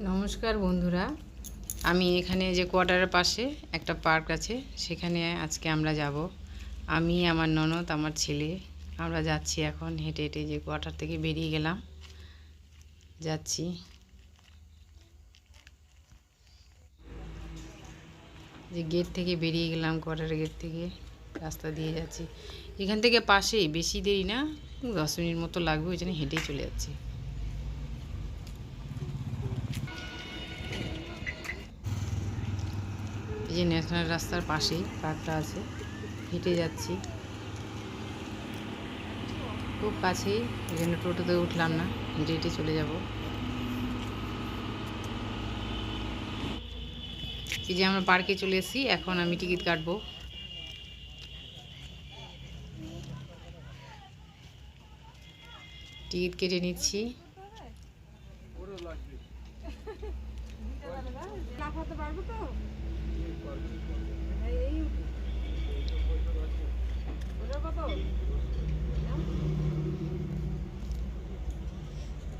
নমস্কার বন্ধুরা। আমি এখানে যে কোয়ার্টারের পাশে একটা পার্ক আছে, সেখানে আজকে আমরা যাব। আমি, আমার ননদ, আমার ছেলে, আমরা যাচ্ছি এখন হেঁটে হেঁটে যে কোয়ার্টার থেকে বেরিয়ে গেলাম। যাচ্ছি। যে গেট থেকে বেরিয়ে গেলাম, কোয়ার্টারের গেট থেকে, রাস্তা দিয়ে যাচ্ছি। এখান থেকে পাশেই, বেশি দেরি না, দশ মিনিট মতো লাগবে, ওই জন্য হেঁটেই চলে যাচ্ছি। যে ন্যাশনাল রাস্তার পাশেই পার্কটা আছে, হেঁটে যাচ্ছি। খুব কাছেই এই জন্য টোটোতে উঠলাম না, হেঁটে হেঁটে চলে যাব। এই যে আমরা পার্কে চলে এসেছি, এখন আমি টিকিট কাটবো। টিকিট কেটে নিচ্ছি লাফাতে পারব তো ওটা কত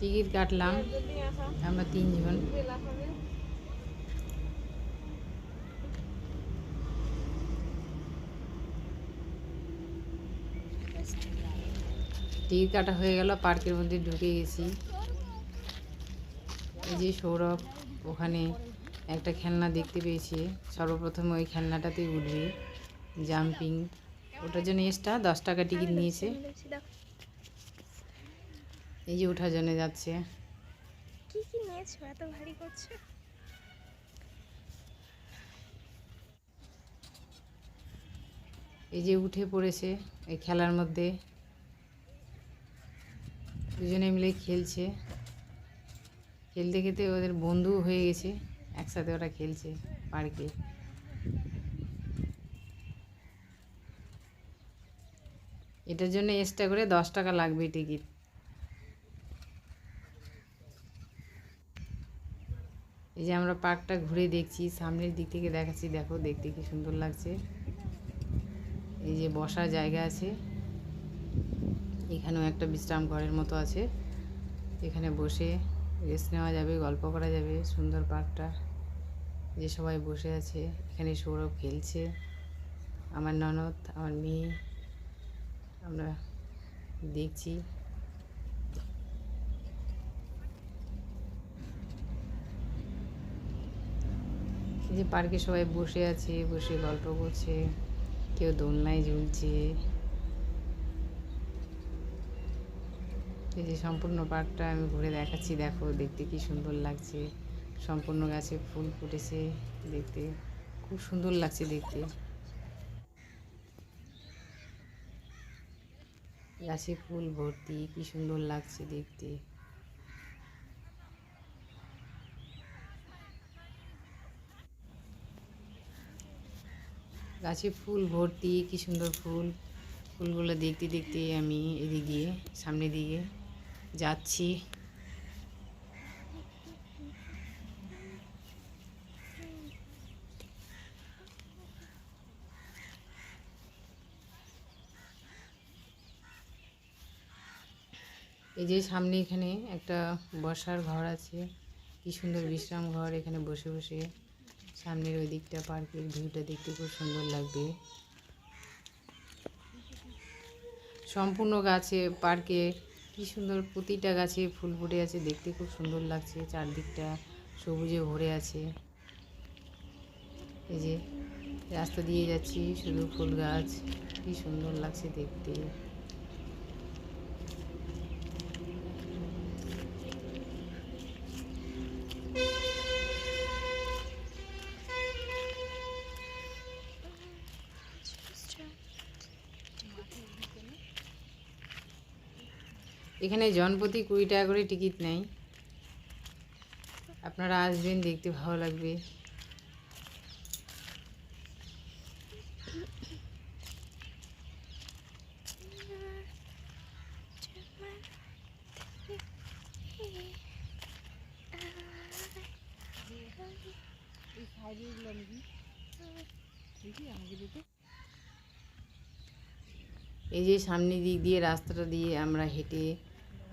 টিকিট কাটলাম। আমরা তিনজন। টিকিট কাটা হয়ে গেল, পার্কের মধ্যে ঢুকে গেছি। এই যে সৌরভ, ওখানে একটা খেলনা দেখতে পেয়েছে। সর্বপ্রথম ওই খেলনাটাতেই উঠবে, জাম্পিং। ওটার জন্য এক্সট্রা দশ টাকা টিকিট নিয়েছে। এই যে ওঠার জন্য যাচ্ছে। কি কি নিয়েছো? এত ভারী করছ? এই যে উঠে পড়েছে এই খেলার মধ্যে। দুজনে মিলে খেলছে। খেলতে খেলতে ওদের বন্ধু হয়ে গেছে। একসাথে ওরা খেলছে পার্কে। এটার জন্য এক্সট্রা করে দশ টাকা লাগবে টিকিট এই যে আমরা পার্কটা ঘুরে দেখছি, সামনের দিক থেকে দেখাচ্ছি, দেখো দেখতে কি সুন্দর লাগছে। এই যে বসার জায়গা আছে, এখানেও একটা বিশ্রাম ঘরের মতো আছে। এখানে বসে রেস্ট নেওয়া যাবে, গল্প করা যাবে, সুন্দর পার্কটা। যে সবাই বসে আছে, এখানে সৌরভ খেলছে। আমার ননদ, আমার মেয়ে, আমরা দেখছি। যে পার্কে সবাই বসে আছে, বসে গল্প করছে, কেউ দোলনায় ঝুলছে। এই যে সম্পূর্ণ পার্কটা আমি ঘুরে দেখাচ্ছি, দেখো, দেখতে কি সুন্দর লাগছে। সম্পূর্ণ গাছে ফুল ফুটেছে দেখতে। খুব সুন্দর লাগছে দেখতে। গাছে ফুল ভর্তি, কি সুন্দর লাগছে দেখতে। গাছে ফুল ভর্তি, কি সুন্দর ফুল। ফুলগুলো দেখতে দেখতে আমি এদিক দিয়ে, সামনে দিকে যাচ্ছি। এই যে সামনে এখানে একটা বসার ঘর আছে। কি সুন্দর বিশ্রাম ঘর এখানে বসে বসে। সামনের ওই দিকটা পার্কের ভিউটা দেখতে খুব সুন্দর লাগবে। সম্পূর্ণ গাছে, পার্কে কি সুন্দর প্রতিটা গাছে ফুল ফুটে আছে, দেখতে খুব সুন্দর লাগছে, চারদিকটা সবুজে ভরে আছে। এই যে রাস্তা দিয়ে যাচ্ছি, শুধু ফুল গাছ, কি সুন্দর লাগছে দেখতে। এখানে জনপ্রতি কুড়ি টাকা করে টিকিট নেয় আপনারা আসবেন, দেখতে ভালো লাগবে। এই যে সামনে দিক দিয়ে রাস্তাটা দিয়ে আমরা হেঁটে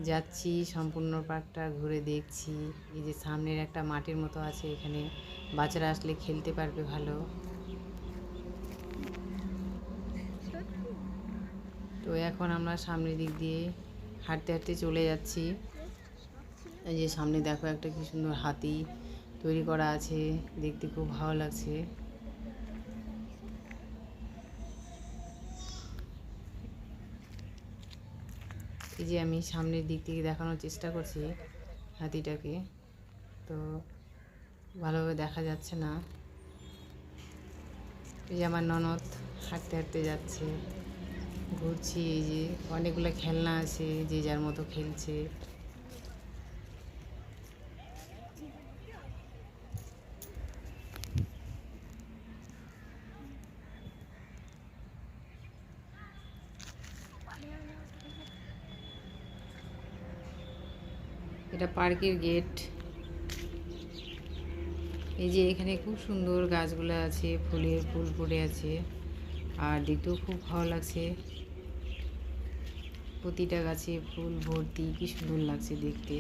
যাচ্ছি, সম্পূর্ণ পার্কটা ঘুরে দেখছি। এই যে সামনের একটা মাঠের মতো আছে এখানে। বাচ্চারা আসলে খেলতে পারবে ভালো। তো এখন আমরা সামনের দিক দিয়ে হাঁটতে হাঁটতে চলে যাচ্ছি। এই যে সামনে দেখো একটা কি সুন্দর হাতি তৈরি করা আছে। দেখতে খুব ভালো লাগছে। এই যে আমি সামনের দিক থেকে দেখানোর চেষ্টা করছি হাতিটাকে, তো ভালোভাবে দেখা যাচ্ছে না। এই যে আমার ননদ হাঁটতে হাঁটতে যাচ্ছে, ঘুরছি, এই যে অনেকগুলো খেলনা আছে, যে যার মতো খেলছে। এটা পার্কের গেট। এই যে এখানে খুব সুন্দর গাছগুলো আছে, ফুলের ফুল পড়ে আছে, আর দেখতেও খুব ভালো লাগছে। প্রতিটা গাছে ফুল ভর্তি, কি সুন্দর লাগছে দেখতে।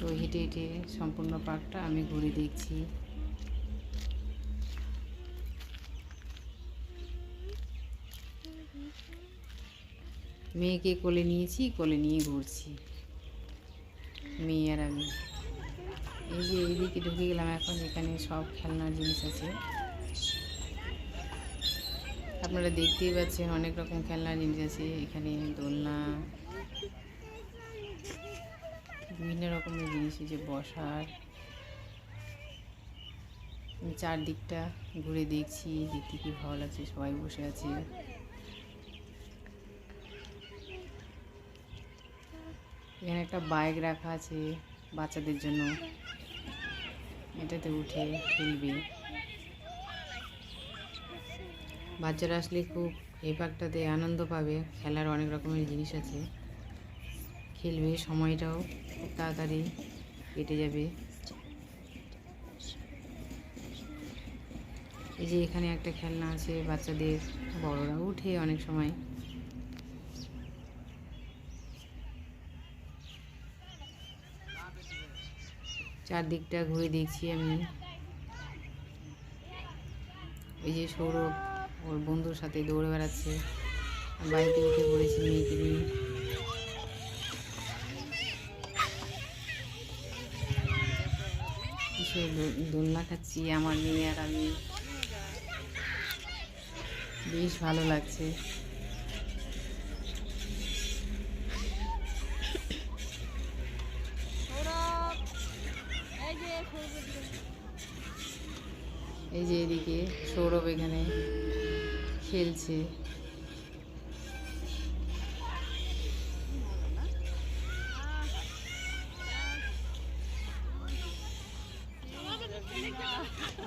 তো হেঁটে হেঁটে সম্পূর্ণ পার্কটা আমি ঘুরে দেখছি। মেয়েকে কোলে নিয়েছি, কোলে নিয়ে ঘুরছি। মেয়ে আর আমি। এই যে এইদিকে ঢুকে গেলাম এখন, এখানে সব খেলনার জিনিস আছে। আপনারা দেখতেই পাচ্ছেন অনেক রকম খেলনার জিনিস আছে। এখানে দোলনা, বিভিন্ন রকমের জিনিস আছে বসার। চারদিকটা ঘুরে দেখছি দেখতে কি ভালো লাগছে সবাই বসে আছে। এখানে একটা বাইক রাখা আছে বাচ্চাদের জন্য। এটাতে উঠে খেলবে। বাচ্চারা আসলে খুব এই পার্কটাতে আনন্দ পাবে। খেলার অনেক রকমের জিনিস আছে। খেলবে, সময়টাও খুব তাড়াতাড়ি কেটে যাবে। এই যে এখানে একটা খেলনা আছে বাচ্চাদের, বড়রা উঠে অনেক সময়। চারদিকটা ঘুরে দেখছি আমি। এই যে সৌরভ, ওর বন্ধুর সাথে দৌড়ে বেড়াচ্ছে। বাইকে উঠে পড়েছি মেয়েকে নিয়ে। দোলনা খাচ্ছি আমার মেয়ে আর আমি। বেশ ভালো লাগছে সৌরভ এই যে সৌরভ এই যে এদিকে সৌরভ এখানে খেলছে।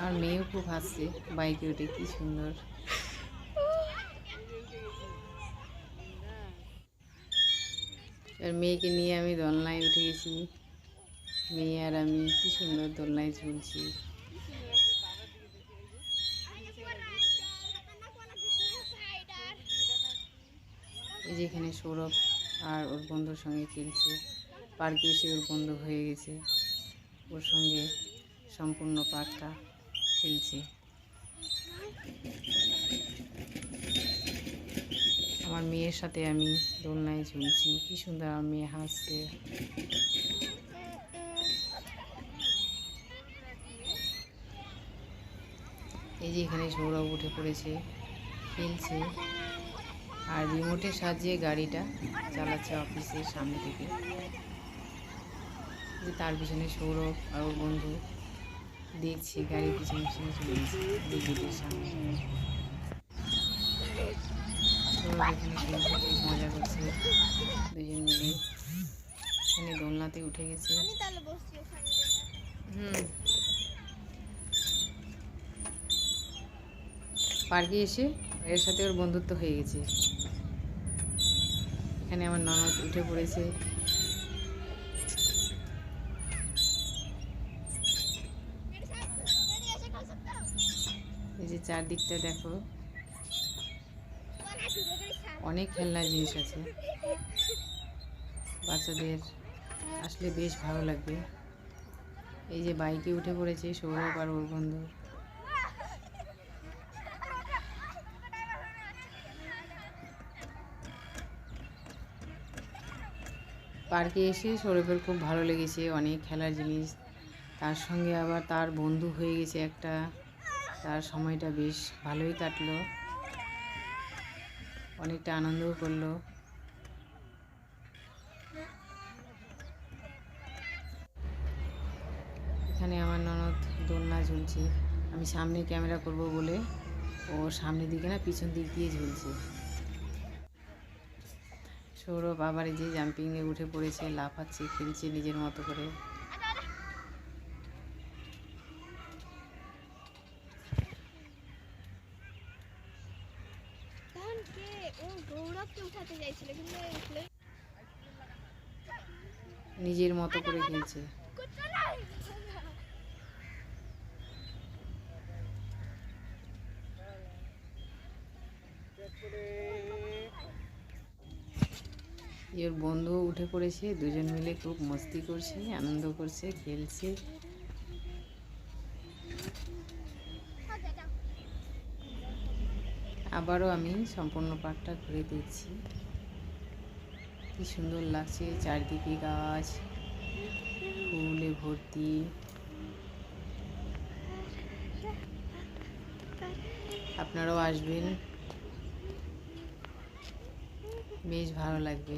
আর মেয়েও খুব হাসছে, বাইকে উঠে, কি সুন্দর। আর মেয়েকে নিয়ে আমি দোলনায় উঠে গেছি। মেয়ে আর আমি, কি সুন্দর দোলনায় ঝুলছি। এই যে এখানে সৌরভ আর ওর বন্ধুর সঙ্গে খেলছে। পার্কে এসে ওর বন্ধু হয়ে গেছে। ওর সঙ্গে সম্পূর্ণ পার্কটা খেলছে। আমার মেয়ের সাথে আমি দোলনায় ঝুলছি। কি সুন্দর আমার মেয়ে হাসছে। এই যে এখানে সৌরভ উঠে পড়েছে, খেলছে। আর রিমোটের সাহায্যে গাড়িটা চালাচ্ছে অফিসের সামনে থেকে। যে তার পিছনে সৌরভ আর ওর বন্ধু দেখছে, গাড়ির পিছনে পিছনে চলে গেছে গেটের সামনে। মজা করছে, দুজন মিলে। এখানে দোলনাতে উঠে গেছে। হুম। পার্কে এসে এর সাথে ওর বন্ধুত্ব হয়ে গেছে। এখানে আমার ননদ উঠে পড়েছে। এই যে চারদিকটা দেখো। অনেক খেলনার জিনিস আছে। বাচ্চাদের আসলে বেশ ভালো লাগবে। এই যে বাইকে উঠে পড়েছে, সৌরভ আর ওর বন্ধু পার্কে এসে সৌরভের খুব ভালো লেগেছে, অনেক খেলার জিনিস। তার সঙ্গে আবার তার বন্ধু হয়ে গেছে একটা। তার সময়টা বেশ ভালোই কাটলো। অনেকটা আনন্দও করল। এখানে আমার ননদ দোলনা ঝুলছে। আমি সামনে ক্যামেরা করব বলে ও সামনের দিকে না পিছন দিক দিয়ে ঝুলছে। সৌরভ আবার এই যে জাম্পিংয়ে উঠে পড়েছে লাফাচ্ছে খেলছে নিজের মতো করে। নিজের মতো করে খেলছে। এর বন্ধু উঠে পড়েছে, দুজন মিলে খুব মস্তি করছে, আনন্দ করছে, খেলছে। আবারও আমি সম্পূর্ণ পার্কটা ঘুরে দেখছি। কি সুন্দর লাগছে চারদিকে গাছ, ফুলে ভর্তি। আপনারাও আসবেন। বেশ ভালো লাগবে।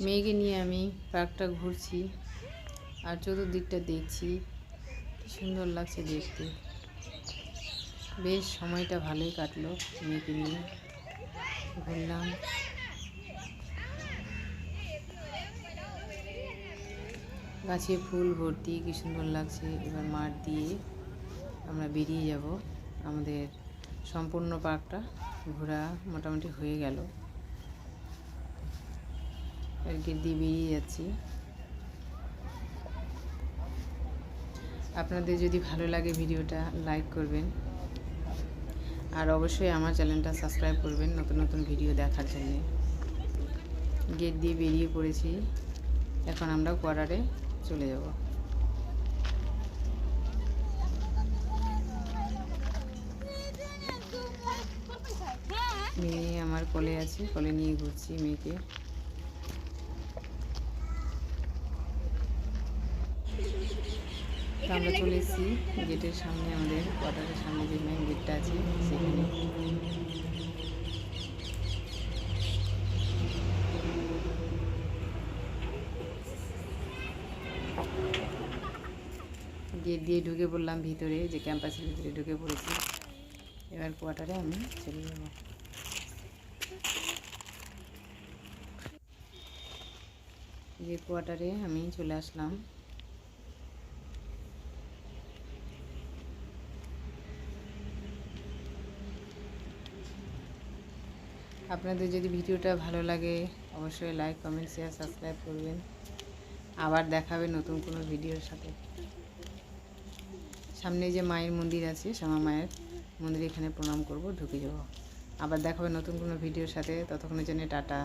মেয়েকে নিয়ে আমি পার্কটা ঘুরছি আর চতুর্দিকটা দেখছি। সুন্দর লাগছে দেখতে। বেশ সময়টা ভালোই কাটলো মেয়েকে নিয়ে। ঘুরলাম। গাছে ফুল ভর্তি, কি সুন্দর লাগছে। এবার মাঠ দিয়ে আমরা বেরিয়ে যাব। আমাদের সম্পূর্ণ পার্কটা ঘোরা মোটামুটি হয়ে গেল। আর গেট দিয়ে বেরিয়ে যাচ্ছি আপনাদের যদি ভালো লাগে ভিডিওটা লাইক করবেন। আর অবশ্যই আমার চ্যানেলটা সাবস্ক্রাইব করবেন নতুন নতুন ভিডিও দেখার জন্য। গেট দিয়ে বেরিয়ে পড়েছি। এখন আমরা কোয়ার্টারে চলে যাব। মেয়ে আমার কোলে আছে, কোলে নিয়ে ঘুরছি মেয়েকে। আমরা চলে এসেছি। গেটের সামনে আমাদের কোয়ার্টারের সামনে যে মেন গেটটা আছে, সেখানে। গেট দিয়ে ঢুকে পড়লাম ভিতরে, যে ক্যাম্পাসের ভিতরে ঢুকে পড়েছি। এবার কোয়ার্টারে আমি চলে যাব। যে কোয়ার্টারে আমি চলে আসলাম। আপনাদের যদি ভিডিওটা ভালো লাগে, অবশ্যই লাইক কমেন্ট শেয়ার সাবস্ক্রাইব করবেন। আবার দেখাবে নতুন কোনো ভিডিওর সাথে। সামনে যে মায়ের মন্দির আছে, শ্যামা মায়ের মন্দির এখানে প্রণাম করব, ঢুকে যাব। আবার দেখাবে নতুন কোনো ভিডিওর সাথে, ততক্ষণের জন্য টাটা।